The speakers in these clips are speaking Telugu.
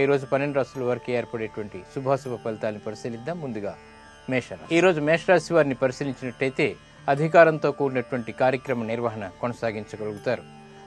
ఈ రోజు పన్నెండు రాశుల వరకు ఏర్పడేటువంటి శుభాశుభ ఫలితాలను పరిశీలిద్దాం. ముందుగా మేషరాశి. ఈ రోజు మేషరాశి వారిని పరిశీలించినట్టయితే అధికారంతో కూడినటువంటి కార్యక్రమ నిర్వహణ కొనసాగించగలుగుతారు.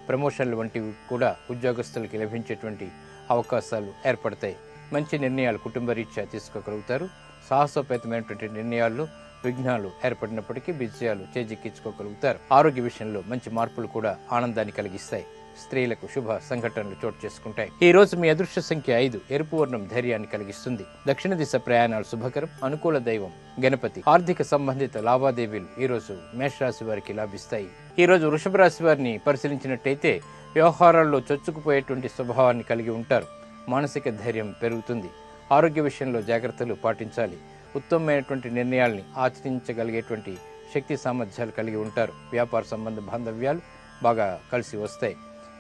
ప్రమోషన్లు వంటివి కూడా ఉద్యోగస్తులకి లభించేటువంటి అవకాశాలు ఏర్పడతాయి. మంచి నిర్ణయాలు కుటుంబ రీత్యా తీసుకోగలుగుతారు. సాహసోపేతమైనటువంటి నిర్ణయాల్లో విఘ్నాలు ఏర్పడినప్పటికీ విజయాలు చేజిక్కించుకోగలుగుతారు. ఆరోగ్య విషయంలో మంచి మార్పులు కూడా ఆనందాన్ని కలిగిస్తాయి. స్త్రీలకు శుభ సంఘటనలు చోటు చేసుకుంటాయి. ఈ రోజు మీ అదృష్ట సంఖ్య ఐదు. ఎరుపు వర్ణం ధైర్యాన్ని కలిగిస్తుంది. దక్షిణ దిశ ప్రయాణాలు శుభకరం. అనుకూల దైవం గణపతి. ఆర్థిక సంబంధిత లావాదేవీలు ఈ రోజు మేషరాశి వారికి లాభిస్తాయి. ఈ రోజు వృషభ రాశి వారిని పరిశీలించినట్టయితే వ్యవహారాల్లో చొచ్చుకుపోయేటువంటి స్వభావాన్ని కలిగి ఉంటారు. మానసిక ధైర్యం పెరుగుతుంది. ఆరోగ్య విషయంలో జాగ్రత్తలు పాటించాలి. ఉత్తమమైనటువంటి నిర్ణయాల్ని ఆచరించగలిగేటువంటి శక్తి సామర్థ్యాలు కలిగి ఉంటారు. వ్యాపార సంబంధ బాంధవ్యాలు బాగా కలిసి వస్తాయి.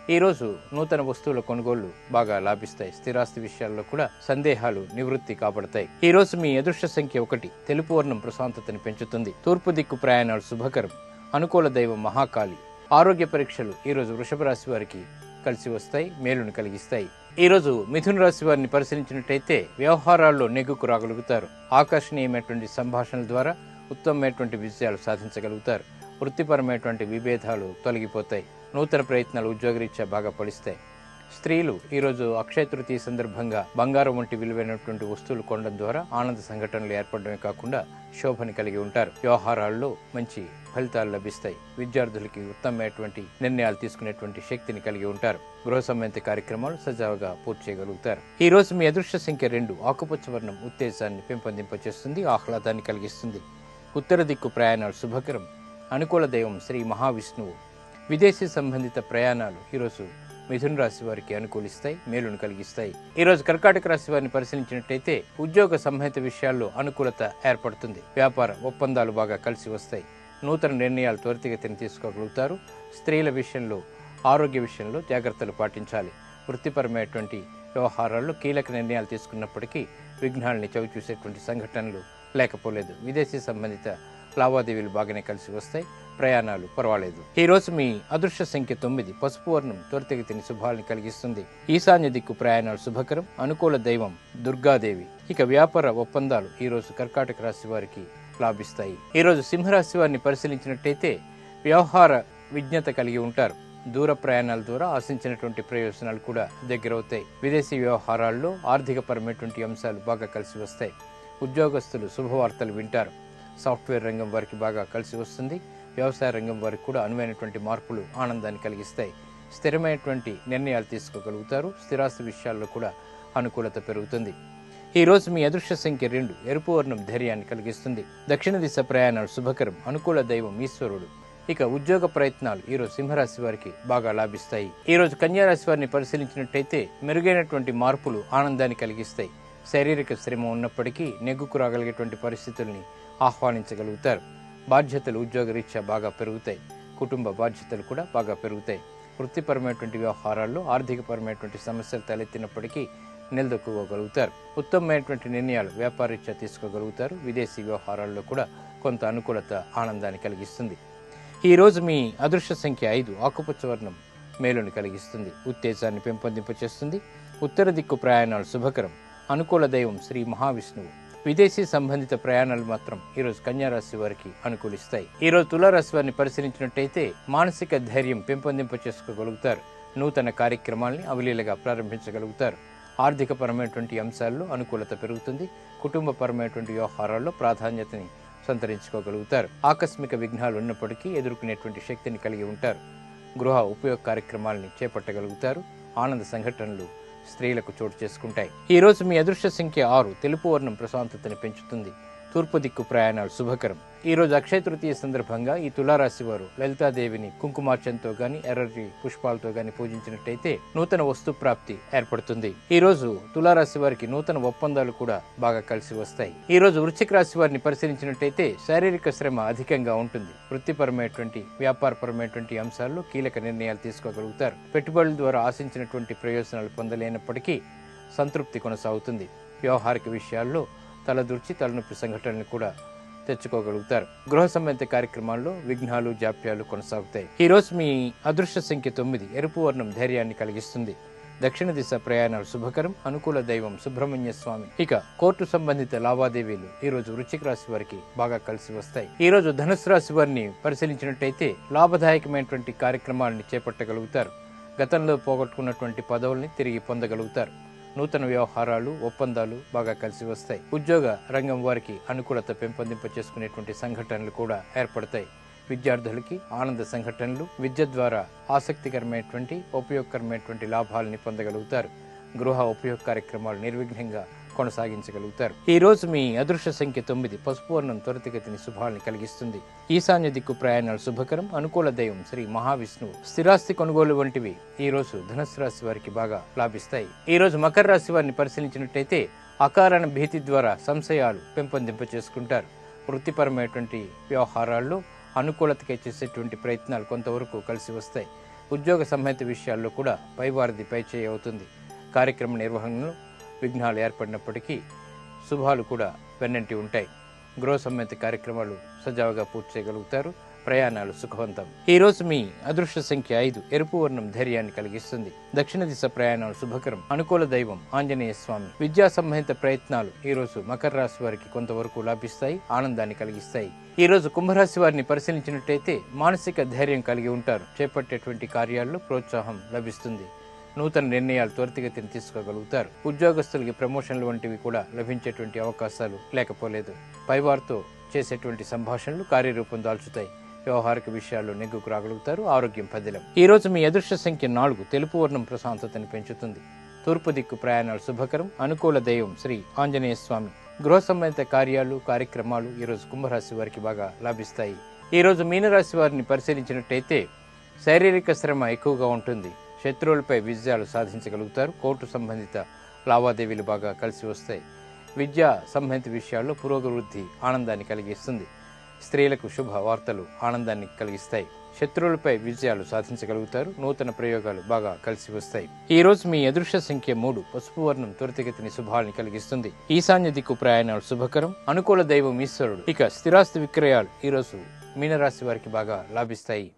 ఈరోజు నూతన వస్తువుల కొనుగోళ్ళు బాగా లాభిస్తాయి. స్థిరాస్తి విషయాల్లో కూడా సందేహాలు నివృత్తి కాపడతాయి. ఈ రోజు మీ అదృష్ట సంఖ్య ఒకటి తెలుపు వర్ణం ప్రశాంతతను పెంచుతుంది. తూర్పు దిక్కు ప్రయాణాలు శుభకరం. అనుకూల దైవం మహాకాళి. ఆరోగ్య పరీక్షలు ఈరోజు వృషభ రాశి వారికి కలిసి వస్తాయి మేలును కలిగిస్తాయి. ఈరోజు మిథున రాశి వారిని పరిశీలించినట్టయితే వ్యవహారాల్లో నెగ్గుకు రాగలుగుతారు. ఆకర్షణీయమైనటువంటి సంభాషణల ద్వారా ఉత్తమమైనటువంటి విజయాలు సాధించగలుగుతారు. వృత్తిపరమైనటువంటి విభేదాలు తొలగిపోతాయి. నూతన ప్రయత్నాలు ఉద్యోగరీత్యా బాగా ఫలిస్తాయి స్త్రీలు ఈరోజు అక్షయ తృతీయ సందర్భంగా బంగారం వంటి విలువైనటువంటి వస్తువులు కొనడం ద్వారా ఆనంద సంఘటనలు ఏర్పడమే కాకుండా శోభని కలిగి ఉంటారు. వ్యవహారాల్లో మంచి ఫలితాలు లభిస్తాయి. విద్యార్థులకి ఉత్తమమైనటువంటి నిర్ణయాలు తీసుకునేటువంటి శక్తిని కలిగి ఉంటారు. గృహ సంబంధిత కార్యక్రమాలు సజావుగా పూర్తి చేయగలుగుతారు. ఈ రోజు మీ అదృష్ట సంఖ్య రెండు ఆకుపచ్చ వర్ణం ఉత్తేజాన్ని పెంపొందింపచేస్తుంది ఆహ్లాదాన్ని కలిగిస్తుంది. ఉత్తర దిక్కు ప్రయాణాలు శుభకరం. అనుకూల దైవం శ్రీ మహావిష్ణువు విదేశీ సంబంధిత ప్రయాణాలు ఈరోజు మిథున రాశి వారికి అనుకూలిస్తాయి మేలును కలిగిస్తాయి. ఈరోజు కర్కాటక రాశి వారిని పరిశీలించినట్టయితే ఉద్యోగ సంబంధిత విషయాల్లో అనుకూలత ఏర్పడుతుంది. వ్యాపార ఒప్పందాలు బాగా కలిసి వస్తాయి. నూతన నిర్ణయాలు త్వరితగతిని తీసుకోగలుగుతారు. స్త్రీల విషయంలో ఆరోగ్య విషయంలో జాగ్రత్తలు పాటించాలి. వృత్తిపరమైనటువంటి వ్యవహారాల్లో కీలక నిర్ణయాలు తీసుకున్నప్పటికీ విఘ్నాలని చవిచూసేటువంటి సంఘటనలు లేకపోలేదు. విదేశీ సంబంధిత లావాదేవీలు బాగానే కలిసి వస్తాయి. ప్రయాణాలు పర్వాలేదు. ఈ రోజు మీ అదృష్ట సంఖ్య తొమ్మిది. పసుపు వర్ణం త్వరితగతిని శుభాలను కలిగిస్తుంది. ఈశాన్య దిక్కు ప్రయాణాలు శుభకరం. అనుకూల దైవం దుర్గాదేవి. ఇక వ్యాపార ఒప్పందాలు ఈ రోజు కర్కాటక రాశి వారికి లాభిస్తాయి. ఈ రోజు సింహరాశి వారిని పరిశీలించినట్టయితే వ్యవహార విజ్ఞత కలిగి ఉంటారు. దూర ప్రయాణాల ద్వారా ఆశించినటువంటి ప్రయోజనాలు కూడా దగ్గరవుతాయి. విదేశీ వ్యవహారాల్లో ఆర్థిక పరమైనటువంటి అంశాలు బాగా కలిసి వస్తాయి. ఉద్యోగస్తులు శుభవార్తలు వింటారు. సాఫ్ట్వేర్ రంగం వారికి బాగా కలిసి వస్తుంది. వ్యవసాయ రంగం వారికి కూడా అనువైనటువంటి మార్పులు ఆనందాన్ని కలిగిస్తాయి. స్థిరమైనటువంటి నిర్ణయాలు తీసుకోగలుగుతారు. స్థిరాస్తి విషయాల్లో కూడా అనుకూలత పెరుగుతుంది. ఈరోజు మీ అదృష్ట సంఖ్య రెండు ఎరుపు వర్ణం ధైర్యాన్ని కలిగిస్తుంది. దక్షిణ దిశ ప్రయాణాలు శుభకరం. అనుకూల దైవం ఈశ్వరుడు. ఇక ఉద్యోగ ప్రయత్నాలు ఈరోజు సింహరాశి వారికి బాగా లాభిస్తాయి. ఈరోజు కన్యారాశి కన్యా రాశి వారిని పరిశీలించినట్టయితే మెరుగైనటువంటి మార్పులు ఆనందాన్ని కలిగిస్తాయి. శారీరక శ్రమ ఉన్నప్పటికీ నెగ్గుకు రాగలిగేటువంటి పరిస్థితుల్ని ఆహ్వానించగలుగుతారు. బాధ్యతలు ఉద్యోగరీత్యా బాగా పెరుగుతాయి. కుటుంబ బాధ్యతలు కూడా బాగా పెరుగుతాయి. వృత్తిపరమైనటువంటి వ్యవహారాల్లో ఆర్థికపరమైనటువంటి సమస్యలు తలెత్తినప్పటికీ నిలదొక్కుకోగలుగుతారు. ఉత్తమమైనటువంటి నిర్ణయాలు వ్యాపారరీత్యా తీసుకోగలుగుతారు. విదేశీ వ్యవహారాల్లో కూడా కొంత అనుకూలత ఆనందాన్ని కలిగిస్తుంది. ఈ రోజు మీ అదృష్ట సంఖ్య ఐదు ఆకుపచ్చ వర్ణం మేలుని కలిగిస్తుంది. ఉత్తేజాన్ని పెంపొందింపచేస్తుంది. ఉత్తర దిక్కు ప్రయాణాలు శుభకరం. అనుకూల దైవం శ్రీ మహావిష్ణువు. విదేశీ సంబంధిత ప్రయాణాలు మాత్రం ఈరోజు కన్యారాశి వారికి అనుకూలిస్తాయి. ఈ రోజు తులారాశి వారిని పరిశీలించినట్టయితే మానసిక ధైర్యం పెంపొందింప చేసుకోగలుగుతారు. నూతన కార్యక్రమాల్ని అవలీలగా ప్రారంభించగలుగుతారు. ఆర్థికపరమైనటువంటి అంశాల్లో అనుకూలత పెరుగుతుంది. కుటుంబపరమైనటువంటి వ్యవహారాల్లో ప్రాధాన్యతని సంతరించుకోగలుగుతారు. ఆకస్మిక విఘ్నాలు ఉన్నప్పటికీ ఎదుర్కొనేటువంటి శక్తిని కలిగి ఉంటారు. గృహ ఉపయోగ కార్యక్రమాలని చేపట్టగలుగుతారు. ఆనంద సంఘటనలు స్త్రీలకు చోటు చేసుకుంటాయి. ఈ రోజు మీ అదృష్ట సంఖ్య ఆరు. తెలుపు వర్ణం ప్రశాంతతని పెంచుతుంది. తూర్పు దిక్కు ప్రయాణాలు శుభకరం. ఈ రోజు అక్షయ తృతీయ సందర్భంగా ఈ తులారాశి వారు లలితాదేవిని కుంకుమార్చంతో గాని ఎర్రటి పుష్పాలతో గాని పూజించినట్టయితే నూతన వస్తు ప్రాప్తి ఏర్పడుతుంది. ఈ రోజు తులారాశి వారికి నూతన ఒప్పందాలు కూడా బాగా కలిసి వస్తాయి. ఈ రోజు వృశ్చిక రాశి వారిని పరిశీలించినట్టయితే శారీరక శ్రమ అధికంగా ఉంటుంది. వృత్తిపరమైనటువంటి వ్యాపారపరమైనటువంటి అంశాల్లో కీలక నిర్ణయాలు తీసుకోగలుగుతారు. పెట్టుబడుల ద్వారా ఆశించినటువంటి ప్రయోజనాలు పొందలేనప్పటికీ సంతృప్తి కొనసాగుతుంది. వ్యవహారిక విషయాల్లో తలదూర్చి తలనొప్పి సంఘటనలు కూడా తెచ్చుకోగలుగుతారు. గృహ సంబంధిత కార్యక్రమాల్లో విఘ్నాలు జాప్యాలు కొనసాగుతాయి. ఈ రోజు మీ అదృష్ట సంఖ్య తొమ్మిది ఎరుపు వర్ణం ధైర్యాన్ని కలిగిస్తుంది. దక్షిణ దిశ ప్రయాణాలు శుభకరం అనుకూల దైవం సుబ్రహ్మణ్య స్వామి. ఇక కోర్టు సంబంధిత లావాదేవీలు ఈ రోజు వృశ్చిక రాశి వారికి బాగా కలిసి వస్తాయి. ఈ రోజు ధనుసు రాశి వారిని పరిశీలించినట్టయితే లాభదాయకమైనటువంటి కార్యక్రమాలను చేపట్టగలుగుతారు. గతంలో పోగొట్టుకున్నటువంటి పదవుల్ని తిరిగి పొందగలుగుతారు. నూతన వ్యవహారాలు ఒప్పందాలు బాగా కలిసి వస్తాయి. ఉద్యోగ రంగం వారికి అనుకూలత పెంపొందింప చేసుకునేటువంటి సంఘటనలు కూడా ఏర్పడతాయి. విద్యార్థులకి ఆనంద సంఘటనలు విద్య ద్వారా ఆసక్తికరమైనటువంటి ఉపయోగకరమైనటువంటి లాభాలని పొందగలుగుతారు. గృహ ఉపయోగ కార్యక్రమాలు నిర్విఘ్నంగా కొనసాగించగలుగుతారు. ఈ రోజు మీ అదృష్ట సంఖ్య తొమ్మిది పసుపు వర్ణం త్వరితగతిని శుభాలను కలిగిస్తుంది. ఈశాన్య దిక్కు ప్రయాణాలు శుభకరం. అనుకూల దైవం శ్రీ మహావిష్ణువు. స్థిరాస్తి కొనుగోలు వంటివి ఈ రోజు ధనుసు రాశి వారికి బాగా లాభిస్తాయి. ఈ రోజు మకర రాశి వారిని పరిశీలించినట్టయితే అకారణ భీతి ద్వారా సంశయాలు పెంపొందింప చేసుకుంటారు వృత్తిపరమైనటువంటి వ్యవహారాల్లో అనుకూలతకై చేసేటువంటి ప్రయత్నాలు కొంతవరకు కలిసి వస్తాయి. ఉద్యోగ సంహిత విషయాల్లో కూడా పైవారిది పైచేయి అవుతుంది. కార్యక్రమ నిర్వహణను విఘ్నాలు ఏర్పడినప్పటికీ శుభాలు కూడా వెన్నంటి ఉంటాయి. గృహ సంబంధిత కార్యక్రమాలు సజావుగా పూర్తి చేయగలుగుతారు. ప్రయాణాలు సుఖవంతం. ఈ రోజు మీ అదృష్ట సంఖ్య ఐదు. ఎరుపు వర్ణం ధైర్యాన్ని కలిగిస్తుంది. దక్షిణ దిశ ప్రయాణాలు శుభకరం. అనుకూల దైవం ఆంజనేయ స్వామి. విద్యా సంబంధిత ప్రయత్నాలు ఈ రోజు మకర రాశి వారికి కొంతవరకు లాభిస్తాయి ఆనందాన్ని కలిగిస్తాయి. ఈ రోజు కుంభరాశి వారిని పరిశీలించినట్టయితే మానసిక ధైర్యం కలిగి ఉంటారు. చేపట్టేటువంటి కార్యాల్లో ప్రోత్సాహం లభిస్తుంది. నూతన నిర్ణయాలు త్వరితగతిని తీసుకోగలుగుతారు. ఉద్యోగస్తులకి ప్రమోషన్లు వంటివి కూడా లభించేటువంటి అవకాశాలు లేకపోలేదు. పైవారితో చేసేటువంటి సంభాషణలు కార్యరూపం దాల్చుతాయి. వ్యవహారిక విషయాల్లో నెగ్గుకు రాగలుగుతారు ఆరోగ్యం పదిలం. ఈ రోజు మీ అదృష్ట సంఖ్య నాలుగు తెలుపు వర్ణం ప్రశాంతతను పెంచుతుంది. తూర్పు దిక్కు ప్రయాణాలు శుభకరం. అనుకూల దైవం శ్రీ ఆంజనేయ స్వామి. గృహ సంబంధిత కార్యాలు కార్యక్రమాలు ఈ రోజు కుంభరాశి వారికి బాగా లాభిస్తాయి. ఈ రోజు మీనరాశి వారిని పరిశీలించినట్టయితే శారీరక శ్రమ ఎక్కువగా ఉంటుంది. శత్రువులపై విజయాలు సాధించగలుగుతారు. కోర్టు సంబంధిత లావాదేవీలు బాగా కలిసి వస్తాయి. విద్యా సంబంధిత విషయాల్లో పురోగవృద్ధి ఆనందాన్ని కలిగిస్తుంది. స్త్రీలకు శుభ వార్తలు ఆనందాన్ని కలిగిస్తాయి. శత్రువులపై విజయాలు సాధించగలుగుతారు. నూతన ప్రయోగాలు బాగా కలిసి వస్తాయి. ఈ రోజు మీ అదృశ్య సంఖ్య మూడు. పసుపు వర్ణం త్వరితగతిని శుభాల్ని కలిగిస్తుంది. ఈశాన్య దిక్కు ప్రయాణాలు శుభకరం. అనుకూల దైవం ఈశ్వరుడు. ఇక స్థిరాస్తి విక్రయాలు ఈ రోజు మీనరాశి వారికి బాగా లాభిస్తాయి.